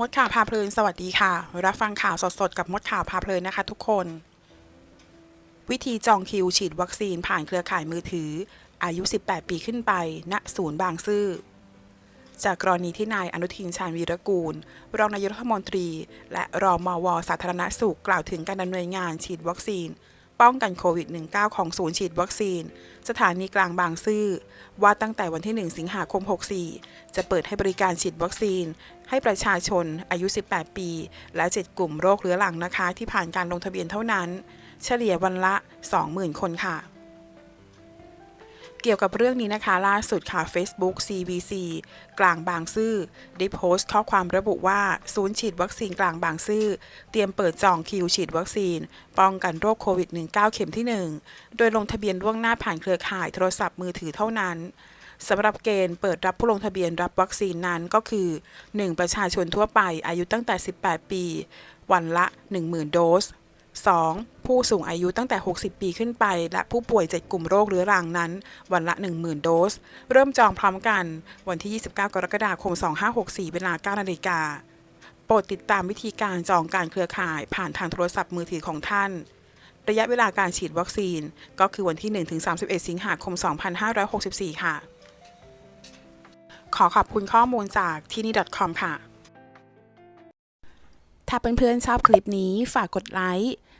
มดข่าวพาเพลินสวัสดีค่ะ รับฟังข่าวสดๆ กับมดข่าวพาเพลินนะคะ ทุกคน วิธีจองคิวฉีดวัคซีนผ่านเครือข่ายมือถือ อายุ 18 ปีขึ้นไป ณ ศูนย์บางซื่อ จากกรณีที่นายอนุทินชาญวีรกูล รองนายกรัฐมนตรี และรองมวสาธารณสุขกล่าวถึงการดำเนินงานฉีดวัคซีน ป้องกันโควิด -19 ของศูนย์ฉีดวัคซีน สถานีกลางบางซื่อ ว่าตั้งแต่วันที่ 1 สิงหาคม 64 จะเปิดให้บริการฉีดวัคซีน ให้ประชาชนอายุ 18 ปี และ 7 กลุ่มโรคเรื้อรังนะคะ ที่ผ่านการลงทะเบียนเท่านั้น เฉลี่ยวันละ 20,000 คนค่ะ เกี่ยวกับเรื่องนี้นะคะ ล่าสุดค่ะ Facebook CVC กลางบางซื่อได้โพสต์ข้อความระบุว่า ศูนย์ฉีดวัคซีนกลางบางซื่อ เตรียมเปิดจองคิวฉีดวัคซีน ป้องกันโรคโควิด -19 เข็มที่ 1 โดยลงทะเบียนล่วงหน้าผ่านเครือข่ายโทรศัพท์มือถือเท่านั้นสำหรับเกณฑ์เปิดรับผู้ลงทะเบียนรับวัคซีนนั้นก็คือ 1. ประชาชนทั่วไปอายุตั้งแต่ 18 ปี วันละ 10,000 โดส 2. ผู้สูงอายุตั้งแต่ 60 ปีขึ้นไป และผู้ป่วย 7 กลุ่มโรคเรื้อรังนั้น วันละ 10,000 โดส เริ่มจองพร้อมกัน วันที่ 29 กรกฎาคม 2564 เวลา 9 นาฬิกา โปรดติดตามวิธีการจองการเครือข่ายผ่านทางโทรศัพท์มือถือของท่าน ระยะเวลาการฉีดวัคซีน ก็คือวันที่ 1-31 สิงหาคม 2564 ค่ะ ขอขอบคุณข้อมูลจากที่นี่ .com ค่ะถ้าเพื่อนๆชอบคลิปนี้ฝากกดไลค์